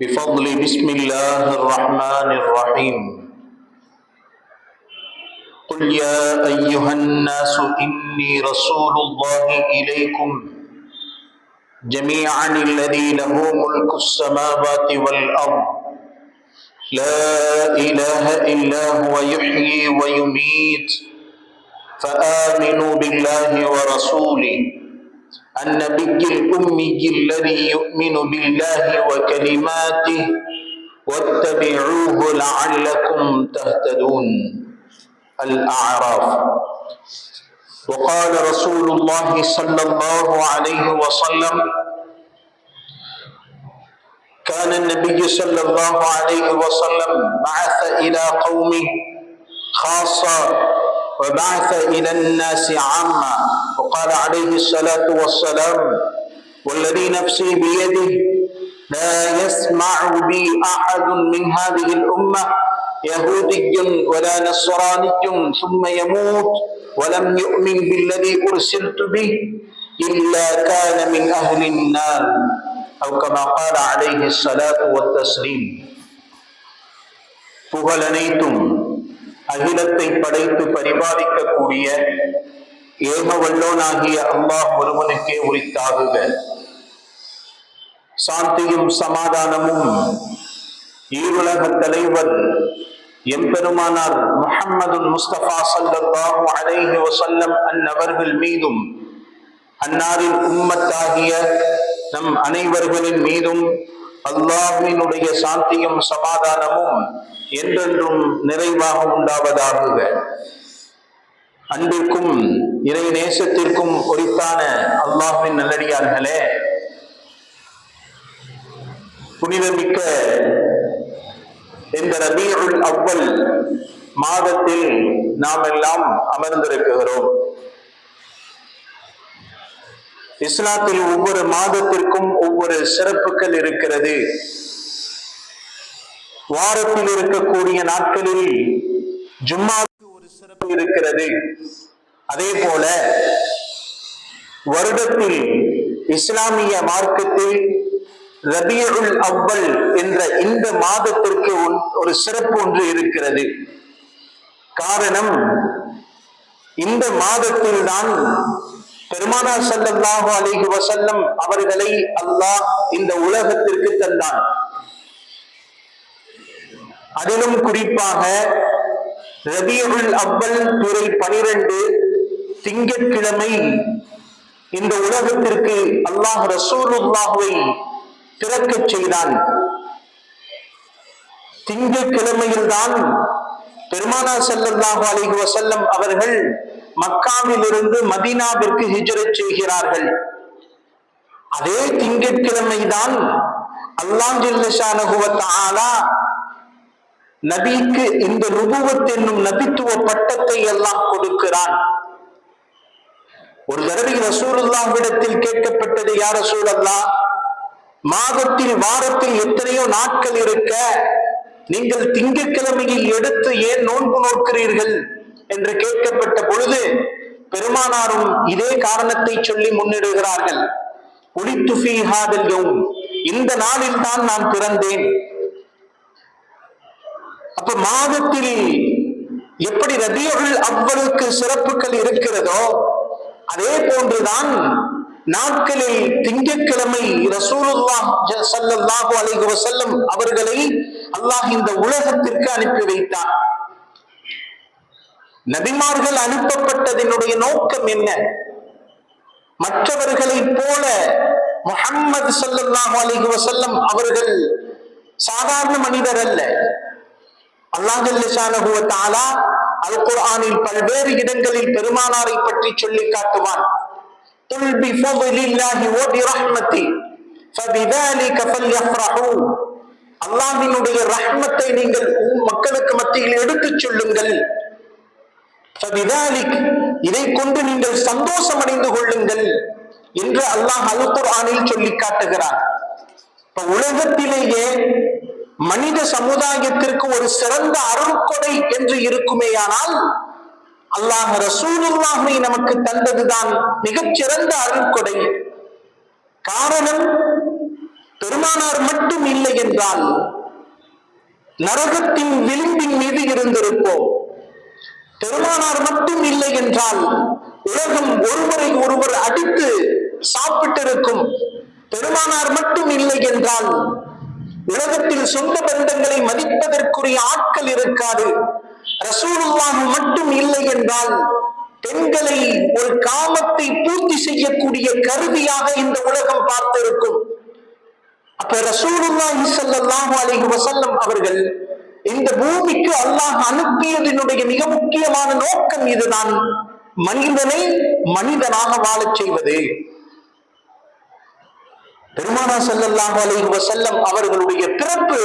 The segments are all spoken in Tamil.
بفضل بسم الله الرحمن الرحيم. قل يا أيها الناس إني رسول الله إليكم. جميعا الذي له ملك السماوات والأرض. لا إله إلا هو يحيي ويميت. فآمنوا بالله ورسوله. النبي الأمي الذي يؤمن بالله وكلماته واتبعوه لعلكم تهتدون. الأعراف. وقال رسول الله صلى الله عليه وسلم كان النبي صلى الله عليه وسلم بعث إلى قومه خاصة وبعث إلى الناس عامة وقال عليه الصلاة والسلام والذي نفسي بيده لا يسمع بي أحد من هذه الأمة يهودي ولا نصراني ثم يموت ولم يؤمن بالذي أرسلت به إلا كان من أهل النار أو كما قال عليه الصلاة والتسليم புகழனைத்தும் அகிலத்தை படைத்து பரிபாலிக்கக்கூடிய ஏமவல்லோனாகிய அல்லாஹ் ஒருவனுக்கே உரித்தாகுக. சாந்தியும் சமாதானமும் ஈருலக தலைவர் எம்பெருமானார் முஹம்மது முஸ்தபா சல்லாஹு அலைஹி வசல்லம் அந்நவர்கள் மீதும் அன்னாரின் உம்மத்தாகிய நம் அனைவர்களின் மீதும் அல்லாஹினுடைய சாந்தியும் சமாதானமும் என்றென்றும் நிறைவாக உண்டாவதாகுக அன்பிற்கும் இறை நேசத்திற்கும் குறித்தான அல்லாஹின் நல்லடியார்களே புனிதமிக்க இந்த ரபீஉல் அவ்வல் மாதத்தில் நாம் எல்லாம் அமர்ந்திருக்கிறோம். இஸ்லாத்தில் ஒவ்வொரு மாதத்திற்கும் ஒவ்வொரு சிறப்புகள் இருக்கிறது. வாரத்தில் இருக்கக்கூடிய நாட்களில் ஜும்மாவுக்கு ஒரு சிறப்பு இருக்கிறது. அதே போல வருடத்தில் இஸ்லாமிய மார்க்கத்தில் ரபியுல் அவ்வல் என்ற இந்த மாதத்திற்கு ஒரு சிறப்பு ஒன்று இருக்கிறது. காரணம் இந்த மாதத்தில் தான் பெருமானா சல்லாஹு அலிஹி வசல்லம் அவர்களை அல்லாஹ் இந்த உலகத்திற்கு தந்தான். அதிலும் குறிப்பாக ரபியுல் அவ்வல் துறை பனிரெண்டு திங்கட்கிழமை இந்த உலகத்திற்கு அல்லாஹ் ரசூலுல்லாஹுவை பிறக்கச் செய்தான். திங்கட்கிழமையில் தான் பெருமானா செல்லல்லாஹு அலிஹு வசல்லம் அவர்கள் மக்காவில் இருந்து மதீனாவிற்கு ஹிஜரத் செய்கிறார்கள். அதே திங்கட்கிழமை தான் அல்லாஹில்லா நபிக்கு இந்த நுபுவத் என்னும் நபித்துவ பட்டத்தை எல்லாம் கொடுக்கிறான். ஒரு தடவை ரசூலுல்லாவிடத்தில் கேட்கப்பட்டது யார் ரசூலல்லா மாதத்தில் வாரத்தில் எத்தனையோ நாட்கள் இருக்க நீங்கள் திங்கக்கிழமையில் எடுத்து ஏன் நோன்பு நோக்கிறீர்கள்? என்று கேட்கப்பட்ட பொழுது பெருமானாரும் இதே காரணத்தை சொல்லி முன்னிடுகிறார்கள். இந்த நாளில் தான் நான் பிறந்தேன். அப்ப மாதத்தில் எப்படி ரபியுள் அவ்வளுக்கு சிறப்புகள் இருக்கிறதோ அதே போன்றுதான் நாட்களில் திங்கட்கிழமை ரசூலுல்லாஹ் ஸல்லல்லாஹு அலைஹி வஸல்லம் அவர்களை அல்லாஹ் இந்த உலகத்திற்கு அனுப்பி வைத்தார். நபிமார்கள் அனுப்பப்பட்டதனுடைய நோக்கம் என்ன? மற்றவர்களை போல முஹம்மது சல்லாஹு அலைஹி வசல்லம் அவர்கள் சாதாரண மனிதர் அல்ல. அல்லாஹல்லான அல் குர்ஆனில் பல்வேறு இடங்களில் பெருமானாரை பற்றி சொல்லி காட்டுவான். அல்லாஹினுடைய ரஹ்மத்தை நீங்கள் மக்களுக்கு மத்தியில் எடுத்துச் சொல்லுங்கள். இதை கொண்டு நீங்கள் சந்தோஷம் அடைந்து கொள்ளுங்கள் என்று அல்லாஹ் அல் குர்ஆனில் சொல்லி காட்டுகிறார் உலகத்திலேயே மனித சமுதாயத்திற்கு ஒரு சிறந்த அருள்கொடை என்று இருக்குமேயானால் அல்லாஹ் ரசூலுல்லாஹை நமக்கு தந்ததுதான் மிகச்சிறந்த அருள்கொடை. காரணம் பெருமானார் மட்டும் இல்லை என்றால் நரகத்தின் விளிம்பின் மீது இருந்திருப்போம். பெருமானார் மட்டும் இல்லை என்றால் உலகம் ஒருவரை ஒருவர் அடித்து சாப்பிட்டிருக்கும். பெருமானார் மட்டும் இல்லை என்றால் உலகத்தில் சொந்த பந்தங்களை மதிப்பதற்குரிய ஆட்கள் இருக்காது. ரசூலுல்லாஹ் மட்டும் இல்லை என்றால் பெண்களை ஒரு காமத்தை பூர்த்தி செய்யக்கூடிய கருவியாக இந்த உலகம் பார்த்திருக்கும். அப்ப ரசூலுல்லாஹி ஸல்லல்லாஹு அலைஹி வஸல்லம் அவர்கள் இந்த பூமிக்கு அல்லாஹ் அனுப்பியதனுடைய மிக முக்கியமான நோக்கம் இதுதான். மனிதனை மனிதனாக வாழச் செய்வது. பெருமானா ஸல்லல்லாஹு அலைஹி வஸல்லம் அவர்களுடைய பிறப்பு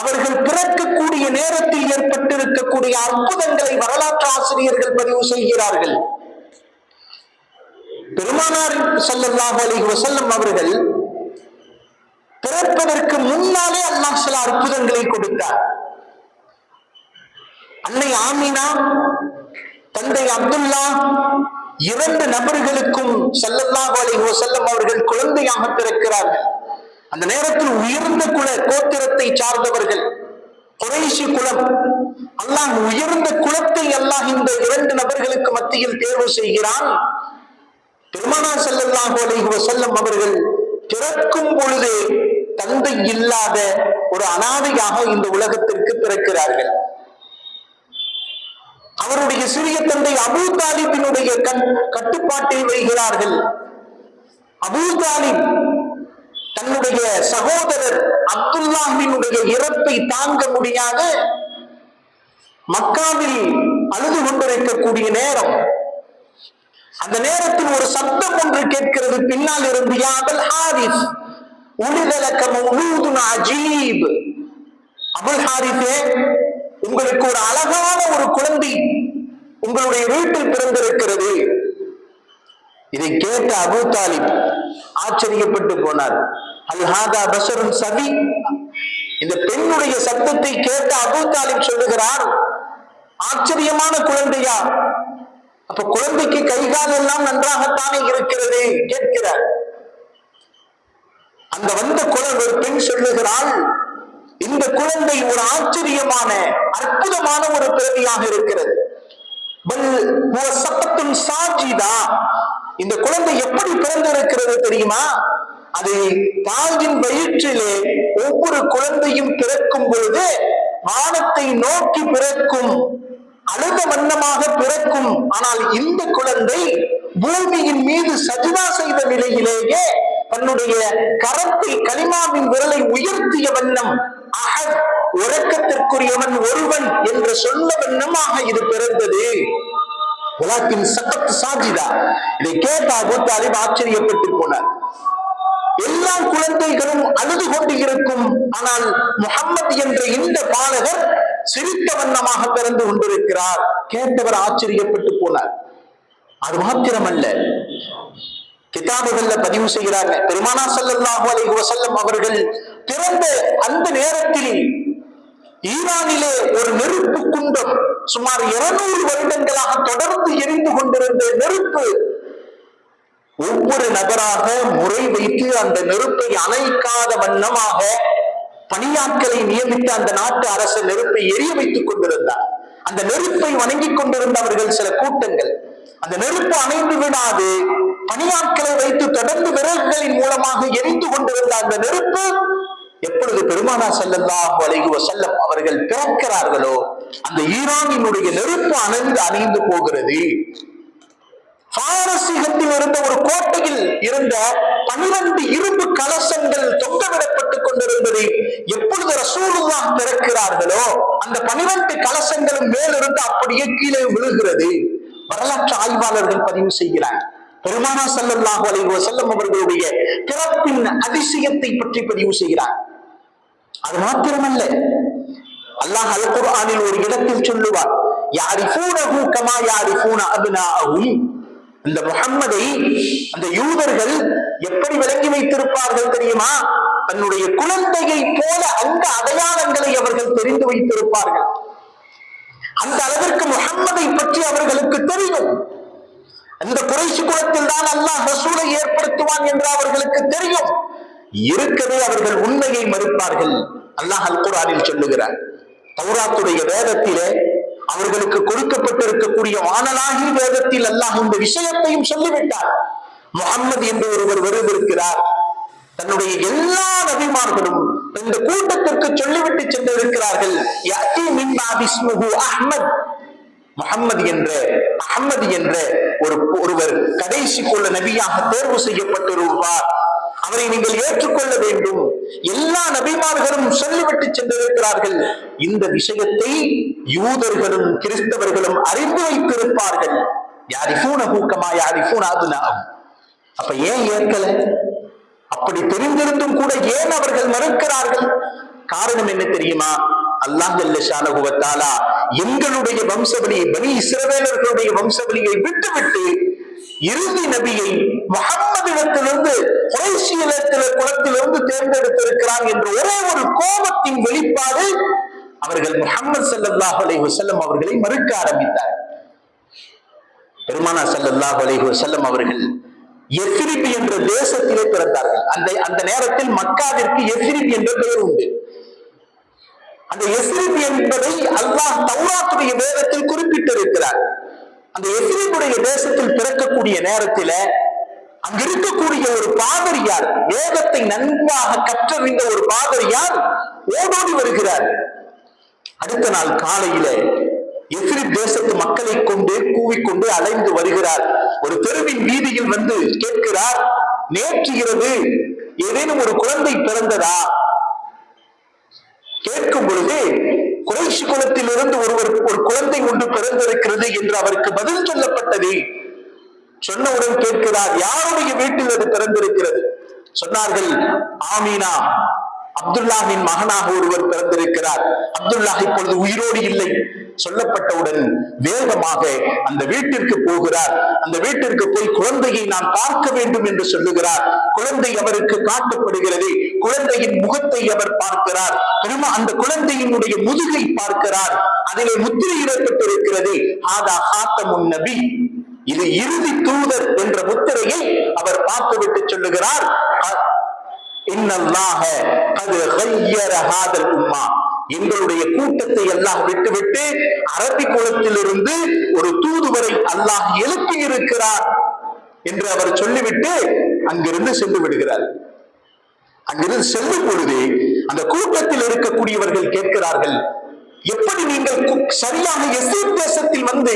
அவர்கள் பிறக்கக்கூடிய நேரத்தில் ஏற்பட்டிருக்கக்கூடிய அற்புதங்களை வரலாற்று ஆசிரியர்கள் பதிவு செய்கிறார்கள். பெருமானார் ஸல்லல்லாஹு அலைஹி வஸல்லம் அவர்கள் பிறப்பதற்கு முன்னாலே அல்லாஹ் சில அற்புதங்களை கொடுத்தார். அன்னை ஆமினா தந்தை அப்துல்லா இரண்டு நபர்களுக்கும் ஸல்லல்லாஹு அலைஹி செல்லம் அவர்கள் குழந்தையாக பிறக்கிறார்கள் அந்த நேரத்தில் உயர்ந்த குல கோத்திரத்தை சார்ந்தவர்கள் குறைசி குலம் அல்லாஹ் உயர்ந்த குலத்தை அல்லாஹ் இந்த இரண்டு நபர்களுக்கு மத்தியில் தேர்வு செய்கிறான். பெருமானா ஸல்லல்லாஹு அலைஹி செல்லம் அவர்கள் பிறக்கும் பொழுதே தந்தை இல்லாத ஒரு அனாதையாக இந்த உலகத்திற்கு பிறக்கிறார்கள். அவருடைய சிறிய தந்தை அபூ தாலிபினுடைய கண் கட்டுப்பாட்டில் வருகிறார்கள். அபூ தாலிப் தன்னுடைய சகோதரர் அப்துல்லாஹினுடைய இறப்பை தாங்க முடியாத மக்காவில் அழுது கொண்டிருக்கக்கூடிய நேரம். அந்த நேரத்தில் ஒரு சத்தம் ஒன்று கேட்கிறது. பின்னால் இருந்து யாபல் ஹாரிஸ் உளிதலக்க அஜீப். அபுல் ஹாரிஸே உங்களுக்கு ஒரு அழகான ஒரு குழந்தை உங்களுடைய வீட்டில் பிறந்திருக்கிறது. இதை கேட்ட அபு தாலிப் ஆச்சரியப்பட்டு போனார். அல் ஹாதா பஷருன் சதி இந்த பெண்ணுடைய சத்தத்தை கேட்ட அபு தாலிப் சொல்லுகிறார் ஆச்சரியமான குழந்தையா அப்ப குழந்தைக்கு கை கால் எல்லாம் நன்றாகத்தானே இருக்கிறது? கேட்கிறார். அந்த வந்த குழந்தை ஒரு பெண் சொல்லுகிறாள் இந்த குழந்தை ஒரு ஆச்சரியமான அற்புதமான ஒரு பிறவியாக இருக்கிறது. பல் ஹுவ சாஜிதா. இந்த குழந்தை எப்படி பிறந்திருக்கிறது தெரியுமா? அது தாயின் வயிற்றிலே ஒவ்வொரு குழந்தையும் பிறக்கும் பொழுது வானத்தை நோக்கி பிறக்கும் அழுத வண்ணமாக பிறக்கும். ஆனால் இந்த குழந்தை பூமியின் மீது சஜிதா செய்த நிலையிலேயே தன்னுடைய கரத்தை களிமாவின் விரலை உயர்த்திய வண்ணம் அகத் உறக்கத்திற்குரியவன் ஒருவன் என்று சொல்ல வண்ணமாக இது பிறந்தது. உலகின் சக்கத்து சாஜிதா இதை கேட்ட அபூ தாலிப் ஆச்சரியப்பட்டு போனார். எல்லா குழந்தைகளும் அழுது கொண்டு இருக்கும். ஆனால் முகம்மது என்ற இந்த பாலகர் சிரித்த வண்ணமாக பிறந்து கொண்டிருக்கிறார். கேட்டவர் ஆச்சரியப்பட்டு போனார். அது மாத்திரமல்ல. கிதாபுகள்ல பதிவு செய்கிறாங்க. பெருமானா சல்லாஹு அலைஹி வசல்லம் அவர்கள் பிறந்த அந்த நேரத்தில் ஈரானிலே ஒரு நெருப்பு குண்டம் சுமார் இருநூறு வருடங்களாக தொடர்ந்து எரிந்து கொண்டிருந்த நெருப்பு ஒவ்வொரு நபராக முறை வைத்து அந்த நெருப்பை அணைக்காத வண்ணமாக பணியாட்களை நியமித்து அந்த நாட்டு அரசு நெருப்பை எரிய வைத்துக் கொண்டிருந்தார். அந்த நெருப்பை வணங்கிக் கொண்டிருந்தவர்கள் சில கூட்டங்கள். அந்த நெருப்பு அணைந்து விடாது பணியாட்களை வைத்து தொடர்ந்து விரல்களின் மூலமாக எரிந்து கொண்டிருந்த அந்த நெருப்பு எப்பொழுது பெருமானா ஸல்லல்லாஹு அலைஹி செல்லம் அவர்கள் பிறக்கிறார்களோ அந்த ஈரானினுடைய நெருப்பு அணைந்து அணைந்து போகிறது. பாரசீகத்தில் இருந்த ஒரு கோட்டையில் இருந்த பனிரெண்டு இரும்பு கலசங்கள் தொங்கவிடப்பட்டுக் கொண்டிருந்தது எப்பொழுது ரசூலுல்லாஹ் பிறக்கிறார்களோ அந்த பனிரெண்டு கலசங்களும் மேலிருந்து அப்படியே கீழே விழுகிறது. வரலாற்று ஆய்வாளர்கள் பதிவு செய்கிறார். பெருமானா ஸல்லல்லாஹு அலைவ செல்லம் அவர்களுடைய பிறப்பின் அதிசயத்தை பற்றி பதிவு செய்கிறார். அது மாத்திரமல்ல. அல்லாஹ் அல் குர்ஆனில் ஒரு இடத்தில் சொல்லுவார் யாரிஃபூனஹு கமா யாரிஃபூன அப்னாஅஹும். இந்த முஹம்மதை அந்த யூதர்கள் எப்படி விளங்கி வைத்திருப்பார்கள் தெரியுமா? தன்னுடைய குழந்தையை போல அந்த அடையாளங்களை அவர்கள் தெரிந்து வைத்திருப்பார்கள். அந்த அளவிற்கு முகம்மதை பற்றி அவர்களுக்கு தெரியும். அந்த குறைசி குலத்தில் தான் அல்லாஹ் ரசூலை ஏற்படுத்துவான் என்று அவர்களுக்கு தெரியும். இருக்கவே அவர்கள் உண்மையை மறுப்பார்கள். அல்லாஹ் அல் குரானில் சொல்லுகிறார். தௌராத்துடைய வேதத்திலே அவர்களுக்கு கொடுக்கப்பட்டிருக்கக்கூடிய வானலாகி வேதத்தில் அல்லாஹ் இந்த விஷயத்தையும் சொல்லிவிட்டார். முகம்மது என்று ஒருவர் வருவிருக்கிறார் தன்னுடைய எல்லா நபிமார்களும் இந்த கூட்டத்திற்கு சொல்லிவிட்டு சென்றிருக்கிறார்கள். யஅதி மின் பாபி அஹ்மத். முஹம்மது என்ற அகமது என்ற ஒரு ஒருவர் கடைசி கொள்ள நபியாக தேர்வு செய்யப்பட்டிருப்பார். அவரை நீங்கள் ஏற்றுக்கொள்ள வேண்டும். எல்லா நபிமார்களும் சொல்லிவிட்டு சென்றிருக்கிறார்கள். இந்த விஷயத்தை யூதர்களும் கிறிஸ்தவர்களும் அறிந்து வைத்திருப்பார்கள். யாரிஃபூன கூக்கமா யாரிஃபூன அதுனாகும் அப்ப ஏன் ஏற்கல? அப்படி தெரிந்திருந்தும் கூட ஏன் அவர்கள் மறுக்கிறார்கள்? காரணம் என்ன தெரியுமா? அல்லாஹ் எங்களுடைய வம்சவழியை பனி இஸ்ரவேலர்களுடைய வம்சவழியை விட்டுவிட்டு இறுதி நபியை முகம்மதிடத்திலிருந்து குறைசியலத்தில குலத்திலிருந்து தேர்ந்தெடுத்திருக்கிறான் என்ற ஒரே ஒரு கோபத்தின் வெளிப்பாடு அவர்கள் முகமது ஸல்லல்லாஹு அலைஹு செல்லம் அவர்களை மறுக்க ஆரம்பித்தார். பெருமானா ஸல்லல்லாஹு அலைஹு செல்லம் அவர்கள் எசிரிபி என்ற தேசத்திலே பிறந்தார்கள். அந்த அந்த நேரத்தில் மக்காவிற்கு எசிரிபி என்ற பெயர் உண்டு. அந்த எசிரிபி என்பதை அல்லாஹ் தௌராத்துடைய வேதத்தில் குறிப்பிட்டிருக்கிறார். அந்த எஸ்ரிப்புடைய தேசத்தில் பிறக்கக்கூடிய நேரத்தில அங்க இருக்கக்கூடிய ஒரு பாதிரியார் வேதத்தை நன்றாக கற்றறிந்த ஒரு பாதிரியார் ஓடோடி வருகிறார். அடுத்த நாள் காலையில எதிரி தேசத்து மக்களை கொண்டு கூவிக்கொண்டு அலைந்து வருகிறார். ஒரு தெருவின் வீதியில் வந்து கேட்கிறார் நேற்று இரவு ஏதேனும் ஒரு குழந்தை பிறந்ததா? கேட்கும் பொழுது குறைஷி குலத்தில் இருந்து ஒருவர் ஒரு குழந்தை ஒன்று பிறந்திருக்கிறது என்று அவருக்கு பதில் சொல்லப்பட்டது. சொன்னவுடன் கேட்கிறார் யாருடைய வீட்டில் அது பிறந்திருக்கிறது? சொன்னார்கள் ஆமீனா. அப்துல்லாஹின் மகனாக ஒருவர் பிறந்திருக்கிறார். அப்துல்லாஹ் இப்பொழுது உயிரோடு இல்லை. சொல்லப்பட்டவுடன் வேகமாக அந்த வீட்டிற்கு போகிறார். அந்த வீட்டிற்கு போய் குழந்தையை நான் பார்க்க வேண்டும் என்று சொல்லுகிறார். குழந்தை அவருக்கு காட்டப்படுகிறது. குழந்தையின் முகத்தை அவர் பார்க்கிறார். பெருமா அந்த குழந்தையினுடைய முதுகை பார்க்கிறார். அதிலே முத்திரையிடப்பட்டிருக்கிறது ஆதா ஹாத்தமுன் நபி. இது இறுதி தூதர் என்ற முத்திரையை அவர் பார்த்துவிட்டு சொல்லுகிறார். இன்னல்லாக அது கது ஹாதல் உம்மா. எங்களுடைய கூட்டத்தை எல்லாம் விட்டுவிட்டு அரபி குளத்திலிருந்து ஒரு தூதுவரை அல்லாஹ் எழுப்பி இருக்கிறார் என்று அவர் சொல்லிவிட்டு அங்கிருந்து சென்று விடுகிறார். அங்கிருந்து செல்லும் பொழுது அந்த கூட்டத்தில் இருக்கக்கூடியவர்கள் கேட்கிறார்கள் எப்படி நீங்கள் சரியாக எஸ்ரீப் தேசத்தில் வந்து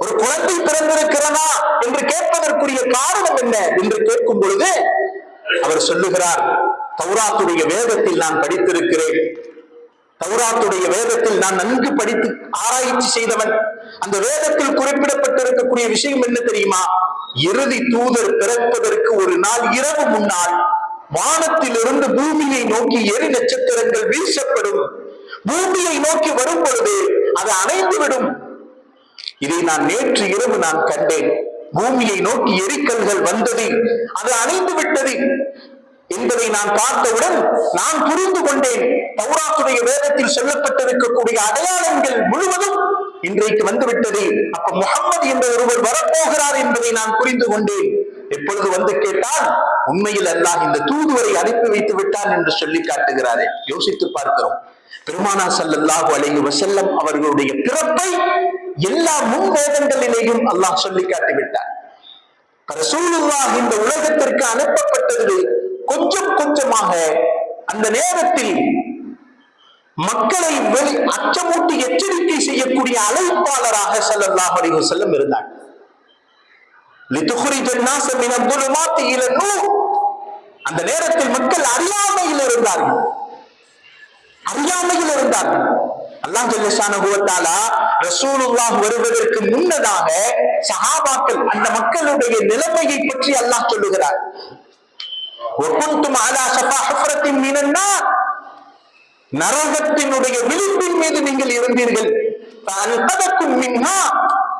ஒரு குழந்தை பிறந்திருக்கிறதா? என்று கேட்பதற்குரிய காரணம் என்ன? என்று கேட்கும் பொழுது அவர் சொல்லுகிறார் தௌராத்துடைய வேதத்தில் நான் படித்திருக்கிறேன். தௌராத்துடைய வேதத்தில் நான் நன்கு படித்து ஆராய்ச்சி செய்தவன். அந்த வேதத்தில் குறிப்பிடப்பட்டிருக்கக்கூடிய விஷயம் என்ன தெரியுமா? இறுதி தூதர் பிறப்பதற்கு ஒரு நாள் இரவு முன்னால் வானத்திலிருந்து பூமியை நோக்கி எரி நட்சத்திரங்கள் வீசப்படும். பூமியை நோக்கி வரும் பொழுது அது அணைந்துவிடும். இதை நான் நேற்று இரவு நான் கண்டேன். பூமியை நோக்கி எரிக்கல்கள் வந்தது. அது அணைந்து விட்டது. என்பதை நான் பார்த்தவுடன் நான் புரிந்து கொண்டேன். தௌராத்துடைய வேதத்தில் சொல்லப்பட்டிருக்கக்கூடிய அடையாளங்கள் முழுவதும் இன்றைக்கு வந்துவிட்டது. அப்ப முகம்மது என்ற ஒருவர் வரப்போகிறார் என்பதை நான் புரிந்து கொண்டேன். எப்பொழுது வந்து கேட்டால் உண்மையில் அல்லாஹ் இந்த தூதுவரை அனுப்பி வைத்து விட்டான் என்று சொல்லி காட்டுகிறாரே. யோசித்து பார்க்கிறோம். பெருமானா ஸல்லல்லாஹு அலைஹி வசல்லம் அவர்களுடைய பிறப்பை எல்லா முன்வேதங்களிலேயும் அல்லாஹ் சொல்லி காட்டிவிட்டார் ரசூலுல்லாஹ் இந்த உலகத்திற்கு அனுப்பப்பட்டது கொஞ்சம் கொஞ்சமாக அந்த நேரத்தில் மக்களை வெளி அச்சமூட்டி எச்சரிக்கை செய்யக்கூடிய அழைப்பாளராக செல்லல்லாஹ் அலைஹி செல்லம் இருந்தார். அந்த நேரத்தில் மக்கள் அறியாமையில் இருந்தார்கள். அறியாமையில் இருந்தார்கள். அல்லாஹ் ஜல்லஷான குவத்தாலா ரசூலுல்லாஹ் வருவதற்கு முன்னதாக சஹாபாக்கள் அந்த மக்களுடைய நிலைமையை பற்றி அல்லாஹ் சொல்லுகிறார். நரகத்தினுடைய விளிம்பின் மீது நீங்கள் இருந்தீர்கள்.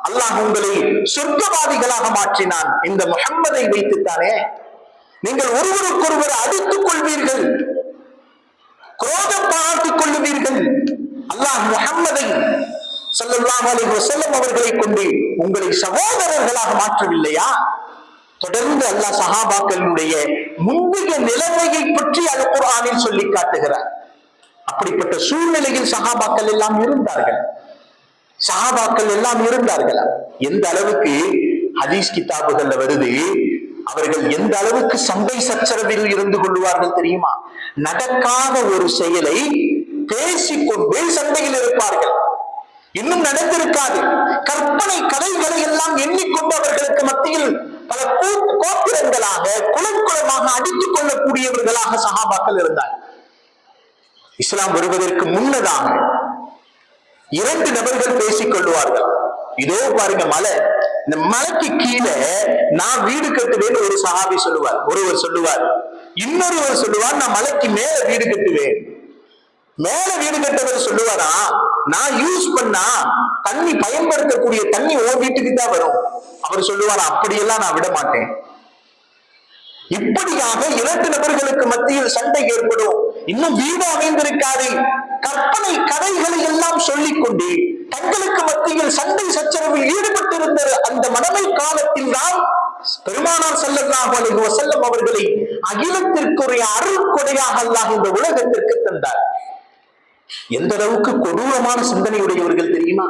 அல்லாஹ் உங்களை சொர்க்கவாதிகளாக மாற்றினான். இந்த முகம்மதை வைத்துத்தானே. நீங்கள் ஒருவருக்கொருவர் அடித்துக் கொள்வீர்கள். குரோதம் பார்த்துக் கொள்ளுவீர்கள். அல்லாஹ் முகம்மதை ஸல்லல்லாஹு அலைஹி அவர்களை கொண்டு உங்களை சகோதரர்களாக மாற்றவில்லையா? தொடர்ந்து அல்லாஹ் சஹாபாக்களுடைய முந்தைய நிலைமையை பற்றி அல் குரானில் சொல்லி காட்டுகிறார். அப்படிப்பட்ட சூழ்நிலையில் சஹாபாக்கள் எல்லாம் இருந்தார்கள். சஹாபாக்கள் எல்லாம் இருந்தார்களா. எந்த அளவுக்கு ஹதீஸ் கிதாபுகள்ல வருது அவர்கள் எந்த அளவுக்கு சண்டை சச்சரவில் இருந்து கொள்வார்கள் தெரியுமா? நடக்காத ஒரு செயலை பேசிக்கொண்டே சண்டையில் இருப்பார்கள். இன்னும் நடந்திருக்காது. கற்பனை கதைகளை எல்லாம் எண்ணிக்கொண்டு அவர்களுக்கு மத்தியில் பல கோத்திரங்களாக குளம் குளமாக அடித்துக் கொள்ளக்கூடியவர்களாக சகாபாக்கள் இருந்தார் இஸ்லாம் வருவதற்கு முன்னதாக இரண்டு நபர்கள் பேசிக் கொள்வார்கள் இதோ பாருங்க மலை. இந்த மலைக்கு கீழே நான் வீடு கட்டுவேன் ஒரு சஹாபி சொல்லுவார். ஒருவர் சொல்லுவார். இன்னொருவர் சொல்லுவார் நான் மலைக்கு மேல வீடு கட்டுவேன். மேல வீடு கட்டவர் சொல்லுவாரா? நான் யூஸ் பண்ணா தண்ணி பயன்படுத்தக்கூடிய தண்ணி ஓ வீட்டுக்கு தான் வரும். அவர் சொல்லுவாரா அப்படியெல்லாம் நான் விட மாட்டேன் இப்படியாக இரண்டு நபர்களுக்கு மத்தியில் சண்டை ஏற்படும். இன்னும் வீடு அமைந்திருக்காது கற்பனை கதைகளை எல்லாம் சொல்லிக் கொண்டு தங்களுக்கு மத்தியில் சண்டை சச்சரவில் ஈடுபட்டிருந்த அந்த மனமை காலத்தில் தான் பெருமானார் ஸல்லல்லாஹு அலைஹி அவர்களை அகிலத்திற்குரிய அருள் கொடையாக அல்லாஹ் இந்த உலகத்திற்கு தந்தார். எந்த அளவுக்கு கொடூரமான சிந்தனையுடையவர்கள் தெரியுமா?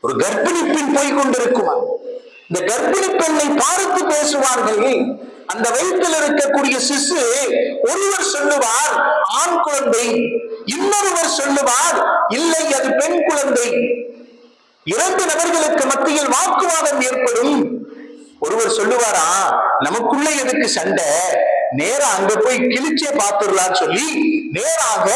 ஒரு கர்ப்பிணி பெண் போய் கொண்டிருக்குமா? இந்த கர்ப்பிணி பெண்ணை பார்த்து பேசுவார்கள். அந்த வயிற்றில் இருக்கக்கூடிய சிசு ஒருவர் சொல்லுவார் ஆண் குழந்தை. இன்னொருவர் சொல்லுவார் இல்லை அது பெண் குழந்தை. இரண்டு நபர்களுக்கு மத்தியில் வாக்குவாதம் ஏற்படும். ஒருவர் சொல்லுவாரா நமக்குள்ள எதுக்கு சண்டை? நேரா அங்க போய் கிழிச்சே பார்த்துடலாம்னு சொல்லி நேராக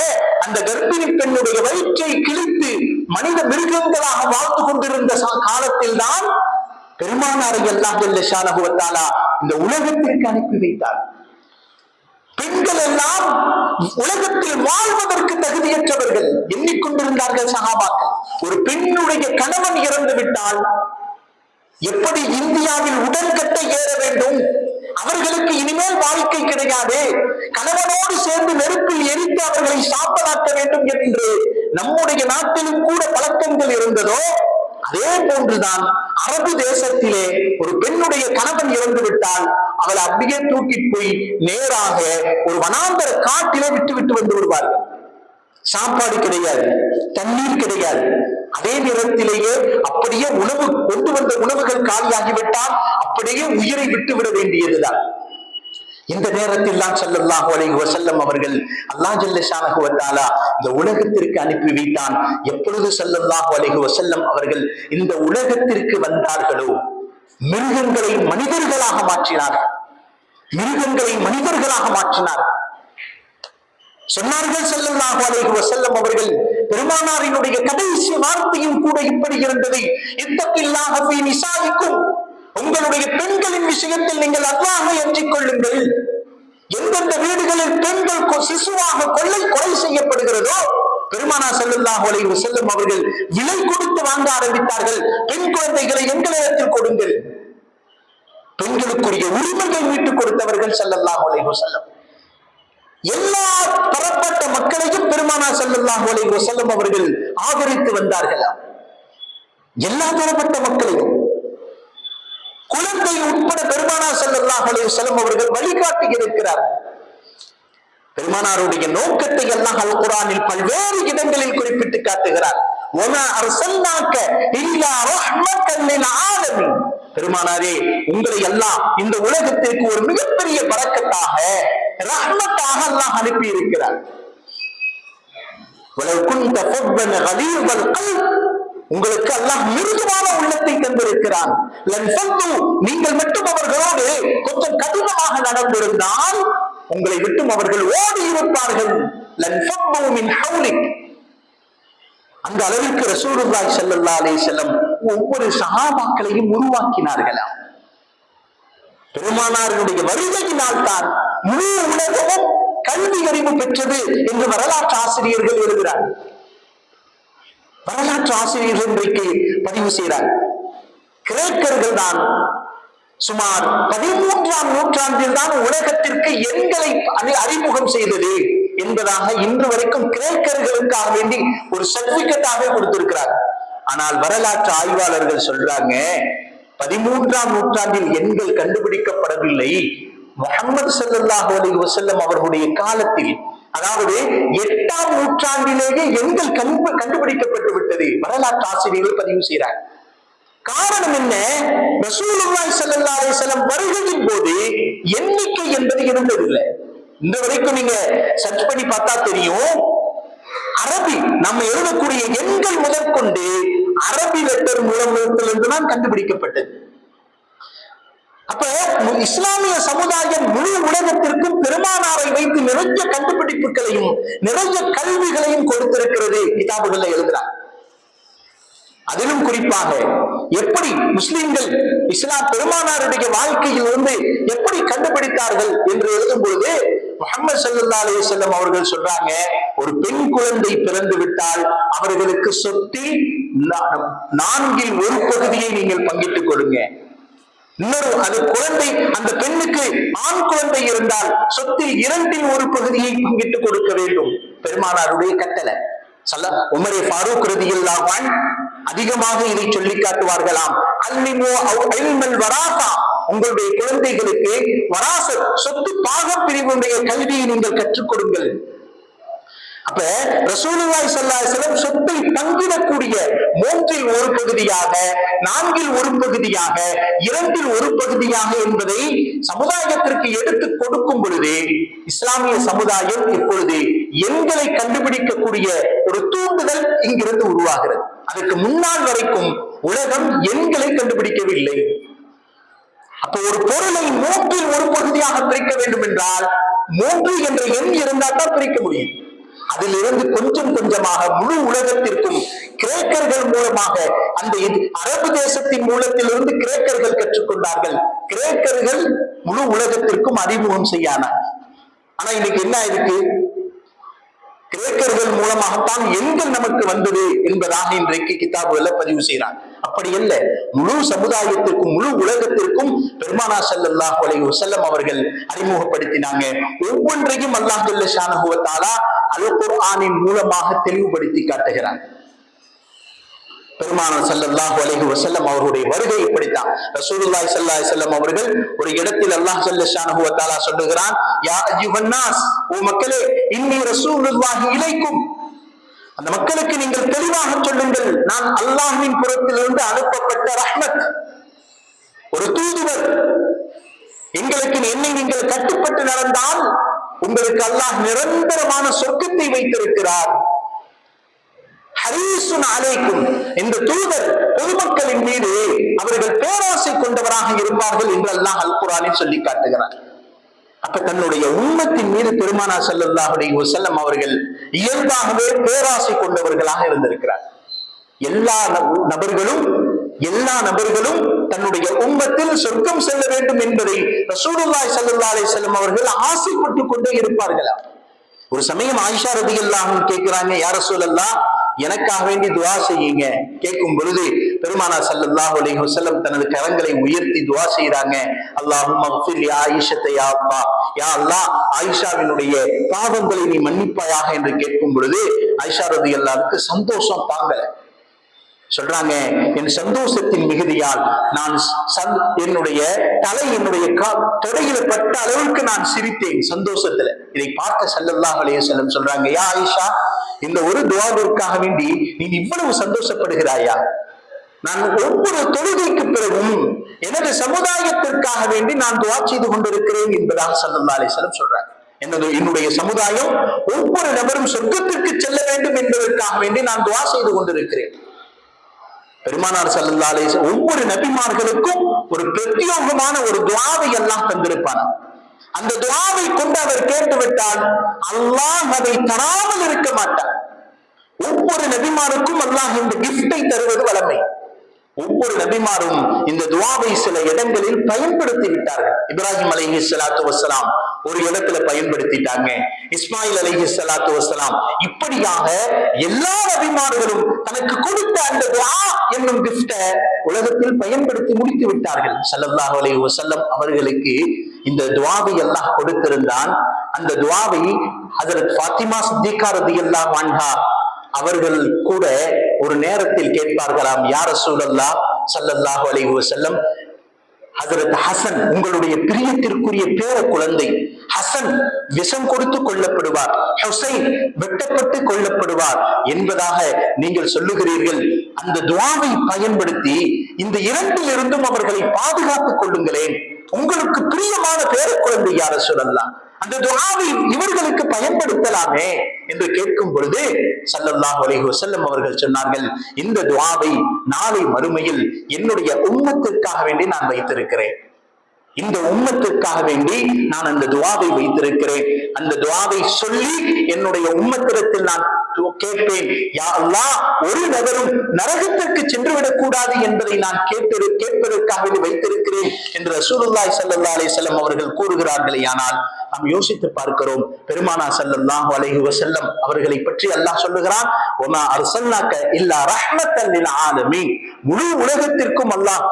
அந்த கர்ப்பிணி பெண்ணுடைய வயிற்றை கிழித்து மனித மிருகங்களாக வாழ்ந்து கொண்டிருந்த காலத்தில் தான் பெருமானாரை எல்லாம் ஷானகுவத்தாலா இந்த உலகத்திற்கு அனுப்பி வைத்தார். பெண்கள் எல்லாம் உலகத்தில் வாழ்வதற்கு தகுதியற்றவர்கள் எண்ணிக்கொண்டிருந்தார்கள் சகாபாக்கள். ஒரு பெண்ணுடைய கணவன் இறந்து விட்டால் எப்படி இந்தியாவில் உடன்கட்டை ஏற வேண்டும்? அவர்களுக்கு இனிமேல் வாழ்க்கை கிடையாது. கணவனோடு சேர்ந்து நெருப்பில் எரித்து அவர்களை சாம்பலாக்க வேண்டும் என்று நம்முடைய நாட்டிலும் கூட பழக்கங்கள் இருந்ததோ அதே போன்றுதான் அரபு தேசத்திலே ஒரு பெண்ணுடைய கணவன் இறந்து விட்டால் அவளை அப்படியே தூக்கி போய் நேராக ஒரு வனாந்தர காட்டிலே விட்டு விட்டு வந்து விடுவார்கள். சாப்பாடு கிடையாது தண்ணீர் கிடையாது. அதே நேரத்திலேயே அப்படியே உணவு கொண்டு வந்த உணவுகள் காலியாகிவிட்டால் அப்படியே உயிரை விட்டு விட வேண்டியதுதான். இந்த நேரத்தில் தான் ஸல்லல்லாஹு அலைஹி அவர்கள் அல்லாஹ் ஜல்ல வந்தாலா இந்த உலகத்திற்கு அனுப்பி வைத்தான். எப்பொழுது ஸல்லல்லாஹு அலைஹி செல்லம் அவர்கள் இந்த உலகத்திற்கு வந்தார்களோ? மிருகங்களை மனிதர்களாக மாற்றினார்கள். மிருகங்களை மனிதர்களாக மாற்றினார்கள். சொன்னார்கள் ஸல்லல்லாஹு அலைஹி செல்லம் அவர்கள் பெருமானாரினுடைய கடைசி வார்த்தையும் கூட இப்படி இருந்தது. இத்தகில்லாஹ ஃபீ உங்களுடைய பெண்களின் விஷயத்தில் நீங்கள் அல்லாஹை அஞ்சிக் கொள்ளுங்கள். எந்தெந்த வீடுகளில் பெண்கள் கொ- சிசுவாக கொள்ளை கொலை செய்யப்படுகிறதோ பெருமானா செல்லுல்லாஹ் அலைஹி செல்லும் அவர்கள் விலை கொடுத்து வாங்க ஆரம்பித்தார்கள். பெண் குழந்தைகளை எங்களிடத்தில் கொடுங்கள். பெண்களுக்குரிய உரிமைகள் மீட்டுக் கொடுத்தவர்கள் செல்லல்லாஹ் அலைஹி செல்லும் எல்லா தரப்பட்ட மக்களையும் பெருமானா ஸல்லல்லாஹு அலைஹி வஸல்லம் அவர்கள் ஆதரித்து வந்தார்கள்? எல்லா தரப்பட்ட மக்களையும். குழந்தை உட்பட பெருமானா ஸல்லல்லாஹு அலைஹி வஸல்லம் அவர்கள் வழிகாட்டி இருக்கிறார் பெருமானாருடைய நோக்கத்தை எல்லாம் அல் குரானில் பல்வேறு இடங்களில் குறிப்பிட்டு காட்டுகிறார். பெருமானாரே உங்களை எல்லாம் இந்த உலகத்திற்கு ஒரு மிகப்பெரிய பழக்கத்தாக ரஹ்மத்தாக அல்லாஹ் அனுப்பி இருக்கிறார் உங்களுக்கு அல்லாஹ் மிருதுவான உள்ளத்தை தந்திருக்கிறான். நீங்கள் மட்டும் அவர்களோடு கொஞ்சம் கடினமாக நடந்திருந்தால் உங்களை விட்டும் அவர்கள் ஓடி இருப்பார்கள். அந்த அளவிற்கு ரசூலுல்லாய் செல்லல்லா அலே செல்லம் ஒவ்வொரு சகாபாக்களையும் உருவாக்கினார்களாம். பெருமானார்களுடைய வருகையினால் தான் முழு உலகமும் கல்வி அறிவு பெற்றது என்று வரலாற்று ஆசிரியர்கள் எழுதுகிறார். வரலாற்று ஆசிரியர்கள் இன்றைக்கு பதிவு செய்கிறார். கிரேக்கர்கள் தான் சுமார் பதிமூன்றாம் நூற்றாண்டில் தான் உலகத்திற்கு எண்களை அறிமுகம் செய்தது என்பதாக இன்று வரைக்கும் கிரேக்கர்களுக்காக வேண்டி ஒரு சர்டிபிகேட்டாக கொடுத்திருக்கிறார். ஆனால் வரலாற்று ஆய்வாளர்கள் சொல்றாங்க பதிமூன்றாம் நூற்றாண்டில் எண்கள் கண்டுபிடிக்கப்படவில்லை. முகமது ஸல்லல்லாஹு அலி வசல்லம் அவர்களுடைய காலத்தில் அதாவது எட்டாம் நூற்றாண்டிலேயே எண்கள் கண்டு கண்டுபிடிக்கப்பட்டு விட்டது. வரலாற்று ஆசிரியர்கள் பதிவு செய்கிறார். காரணம் என்ன? ரசூலுல்லாய் சல்லா அலைஹி வருகையின் போது எண்ணிக்கை என்பது இருந்ததில்லை. இந்த வரைக்கும் நீங்க சர்ச் பண்ணி பார்த்தா தெரியும். அரபி நம்ம எழுதக்கூடிய எண்கள் முதற்கொண்டு அரபி லெட்டர் மூலத்திலிருந்து தான் கண்டுபிடிக்கப்பட்டது. அப்ப இஸ்லாமிய சமுதாயம் முழு உலகத்திற்கும் பெருமானாரை வைத்து நிறைய கண்டுபிடிப்புகளையும் நிறைய கல்விகளையும் கொடுத்திருக்கிறது. கிதாபுகள்ல எழுதுறார். அதிலும் குறிப்பாக எப்படி முஸ்லிம்கள் இஸ்லாம் பெருமானாருடைய வாழ்க்கையில் இருந்து எப்படி கண்டுபிடித்தார்கள் என்று எழுதும் பொழுது முகமது சல்லா அலையம் அவர்கள் சொல்றாங்க ஒரு பெண் குழந்தை பிறந்து விட்டால் அவர்களுக்கு சொத்தில் நான்கில் ஒரு பகுதியை நீங்கள் பங்கிட்டுக் கொடுங்க. இன்னொரு அது குழந்தை அந்த பெண்ணுக்கு ஆண் குழந்தை இருந்தால் சொத்தில் இரண்டில் ஒரு பகுதியை பங்கிட்டு கொடுக்க வேண்டும். பெருமானாருடைய கட்டளை. சல்ல உமரே ஃபாரூக் ரதியில்லாமல் அதிகமாக இதை சொல்லி காட்டுவார்களாம். அல்லிமோ அல்மல் வராசா உங்களுடைய குழந்தைகளுக்கு வராச சொத்து பாகப் பிரிவுடைய கல்வியை நீங்கள் கற்றுக் கொடுங்கள். அப்ப ரசூலுல்லாஹி ஸல்லல்லாஹு அலைஹி சொத்தை பங்கிடக்கூடிய மூன்றில் ஒரு பகுதியாக நான்கில் ஒரு பகுதியாக இரண்டில் ஒரு பகுதியாக என்பதை சமுதாயத்திற்கு எடுத்து கொடுக்கும் பொழுது இஸ்லாமிய சமுதாயம் இப்பொழுது எண்களை கண்டுபிடிக்கக்கூடிய ஒரு தூண்டுதல் இங்கிருந்து உருவாகிறது. அதற்கு முன்னால் வரைக்கும் உலகம் எண்களை கண்டுபிடிக்கவில்லை. அப்போ ஒரு பொருளை மூன்றில் ஒரு பகுதியாக பிரிக்க வேண்டும் என்றால் மூன்று என்ற எண் இருந்தால் தான் பிரிக்க முடியும். அதிலிருந்து கொஞ்சம் கொஞ்சமாக முழு உலகத்திற்கும் கிரேக்கர்கள் மூலமாக அந்த இது- அரபு தேசத்தின் மூலத்திலிருந்து கிரேக்கர்கள் கற்றுக்கொண்டார்கள். கிரேக்கர்கள் முழு உலகத்திற்கும் அறிமுகம் செய்யானார் ஆனா இன்னைக்கு என்ன இருக்கு? கிரேக்கர்கள் மூலமாகத்தான் எண்கள் நமக்கு வந்தது என்பதாக இன்றைக்கு கிதாபுகளை பதிவு செய்கிறான் அப்படி அல்ல. முழு சமுதாயத்திற்கும் முழு உலகத்திற்கும் பெருமானா ஸல்லல்லாஹு அலைஹி செல்லம் அவர்கள் அறிமுகப்படுத்தினாங்க. ஒவ்வொன்றையும் அல்லாஹ் ஜல்ல அல் குர்ஆனின் மூலமாக தெளிவுபடுத்தி காட்டுகிறார் பெருமானார் ஸல்லல்லாஹு அலஹி வசல்லம் அவர்களுடைய வருகை இப்படித்தான். ரசூலுல்லாய் சல்லாஹ் செல்லம் அவர்கள் ஒரு இடத்தில் அல்லாஹ் ஜல்ல ஷானஹு சொல்லுகிறான் யா அய்யுஹன் ஓ மக்களே இன்னி ரசூலுல்லாஹி இலைக்கும். அந்த மக்களுக்கு நீங்கள் தெளிவாக சொல்லுங்கள் நான் அல்லாஹின் புறத்திலிருந்து அனுப்பப்பட்ட ரஹ்மத் ஒரு தூதுவர். எங்களுக்கு என்னை நீங்கள் கட்டுப்பட்டு நடந்தால் உங்களுக்கு அல்லாஹ் நிரந்தரமான சொர்க்கத்தை வைத்திருக்கிறார். ஹரீசுன் அலைக்கும். இந்த தூதர் பொதுமக்களின் மீது அவர்கள் பேராசை கொண்டவராக இருப்பார்கள் என்று அல்லாஹ் அல் சொல்லி காட்டுகிறார். அப்ப தன்னுடைய உண்மத்தின் மீது பெருமானா செல்லல்லாஹுடைய செல்லம் அவர்கள் இயல்பாகவே பேராசை கொண்டவர்களாக இருந்திருக்கிறார். எல்லா நபர்களும் எல்லா நபர்களும் தன்னுடைய உம்மத்தில் சொர்க்கம் செல்ல வேண்டும் என்பதை ரசூலுல்லாஹி ஸல்லல்லாஹு செல்லும் அவர்கள் ஆசைப்பட்டு கொண்டே இருப்பார்களா? ஒரு சமயம் ஆயிஷா ரதியல்லாஹு கேட்கிறாங்க யார சொல்லலாம் எனக்காக வேண்டி துவா செய்யுங்க. கேட்கும் பொழுது பெருமானா சல்லாஹ் அலைஹி தனது கரங்களை உயர்த்தி துவா செய்யறாங்க அல்லாஹும் ஃபிர் யா ஆயிஷத்தை யா அல்லாஹ் யா அல்லாஹ் ஆயிஷாவினுடைய பாவங்களை நீ மன்னிப்பாயாக என்று கேட்கும் பொழுது ஆயிஷா ரதியல்லாஹுக்கு சந்தோஷம் தாங்கல. சொல்றாங்க என் சந்தோஷத்தின் மிகுதியால் நான் என்னுடைய தலை என்னுடைய தொடையில பட்ட அளவுக்கு நான் சிரித்தேன் சந்தோஷத்துல. இதை பார்த்த செல்லல்லா செல்லம் வஸல்லம் சொல்றாங்க யா ஆயிஷா இந்த ஒரு துவாவிற்காக வேண்டி நீ இவ்வளவு சந்தோஷப்படுகிறாயா? நான் ஒவ்வொரு தொழுகைக்கு பிறகும் எனது சமுதாயத்திற்காக வேண்டி நான் துவா செய்து கொண்டிருக்கிறேன் என்பதாக சல்லல்லா அலைஹி சொல்றாங்க. எனது என்னுடைய சமுதாயம் ஒவ்வொரு நபரும் சொர்க்கத்திற்கு செல்ல வேண்டும் என்பதற்காக வேண்டி நான் துவா செய்து கொண்டிருக்கிறேன். பெருமானார் ஸல்லல்லாஹு ஒவ்வொரு நபிமார்களுக்கும் ஒரு பிரத்யோகமான ஒரு துவாவை எல்லாம் தந்திருப்பார் அந்த துவாவை கொண்டு அவர் கேட்டுவிட்டால் அல்லாஹ் அதை தராமல் இருக்க மாட்டார் ஒவ்வொரு நபிமாருக்கும் அல்லாஹ் இந்த கிஃப்டை தருவது வளமை. ஒவ்வொரு நபிமாரும் இந்த துவாவை சில இடங்களில் பயன்படுத்தி விட்டார்கள். இப்ராஹிம் அலைஹி சலாத்து வசலாம் ஒரு இடத்துல பயன்படுத்திட்டாங்க. இஸ்மாயில் அலைஹி சலாத்து வசலாம் இப்படியாக எல்லா நபிமார்களும் தனக்கு கொடுத்த அந்த துவா என்னும் கிஃப்ட உலகத்தில் பயன்படுத்தி முடித்து விட்டார்கள். ஸல்லல்லாஹு அலி வசல்லம் அவர்களுக்கு இந்த துவாவை அல்லாஹ் கொடுத்திருந்தான். அந்த துவாவை அதற்கு ஃபாத்திமா சித்திகாரதி எல்லாம் வாண்டா அவர்கள் கூட ஒரு நேரத்தில் கேட்பார்களாம் யார சூழல்லா சல்லல்லாஹு அலைஹி செல்லம் ஹசரத் ஹசன் உங்களுடைய பிரியத்திற்குரிய பேர குழந்தை ஹசன் விஷம் கொடுத்து கொல்லப்படுவார் ஹுசைன் வெட்டப்பட்டு கொல்லப்படுவார் என்பதாக நீங்கள் சொல்லுகிறீர்கள். அந்த துவாவை பயன்படுத்தி இந்த இரண்டில் இருந்தும் அவர்களை பாதுகாத்துக் கொள்ளுங்களேன். உங்களுக்கு பிரியமான பேர குழந்தை யார சொல்லலாம் அந்த துவாவை இவர்களுக்கு பயன்படுத்தலாமே என்று கேட்கும் பொழுது சல்லல்லாஹு அலைஹி வஸல்லம் அவர்கள் சொன்னார்கள் இந்த துவாவை நாளை மறுமையில் என்னுடைய உம்மத்திற்காக வேண்டி நான் வைத்திருக்கிறேன். இந்த உம்மத்திற்காக வேண்டி நான் அந்த துவாவை வைத்திருக்கிறேன். அந்த துவாவை சொல்லி என்னுடைய உம்மத்திடத்தில் நான் கேட்பேன். யா ஒரு நபரும் நரகத்திற்கு சென்று விடக்கூடாது என்பதை நான் கேட்டு கேட்பதற்காக வைத்திருக்கிறேன் என்று ரசூலுல்லாய் ஸல்லல்லாஹு அலைஹி அவர்கள் கூறுகிறார்களே ஆனால் நாம் யோசித்து பார்க்கிறோம். பெருமானா ஸல்லல்லாஹு அலைஹி செல்லம் அவர்களை பற்றி அல்லாஹ் சொல்லுகிறான் ஒமா அரசல்லாக்க இல்லா ரஹ்மத்தல் ஆலமி முழு உலகத்திற்கும் அல்லாஹ்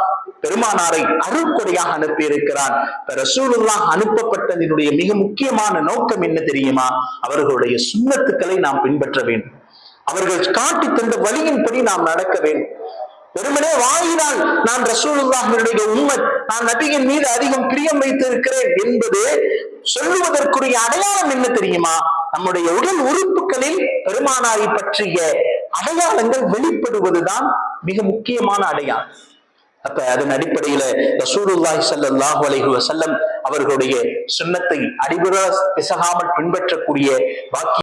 பெருமானாரை அருள்கொடையாக அனுப்பி இருக்கிறான் ரசூலுல்லாஹ் அனுப்பப்பட்டதினுடைய மிக முக்கியமான நோக்கம் என்ன தெரியுமா? அவர்களுடைய சுண்ணத்துக்களை நாம் பின்பற்ற வேண்டும். அவர்கள் காட்டி தந்த வழியின்படி நாம் நடக்க வேண்டும். வெறுமனே வாயினால் நான் ரசூலுல்லாஹினுடைய உண்மை நான் நபியின் மீது அதிகம் பிரியம் வைத்திருக்கிறேன் என்பது சொல்லுவதற்குரிய அடையாளம் என்ன தெரியுமா? நம்முடைய உடல் உறுப்புகளில் பெருமானாரை பற்றிய அடையாளங்கள் வெளிப்படுவதுதான் மிக முக்கியமான அடையாளம். அப்ப அதன் அடிப்படையில ரசூலுல்லாஹி சல்லாஹு அலஹி வசல்லம் அவர்களுடைய சுண்ணத்தை அடிபுற பிசகாமல் பின்பற்றக்கூடிய பாக்கி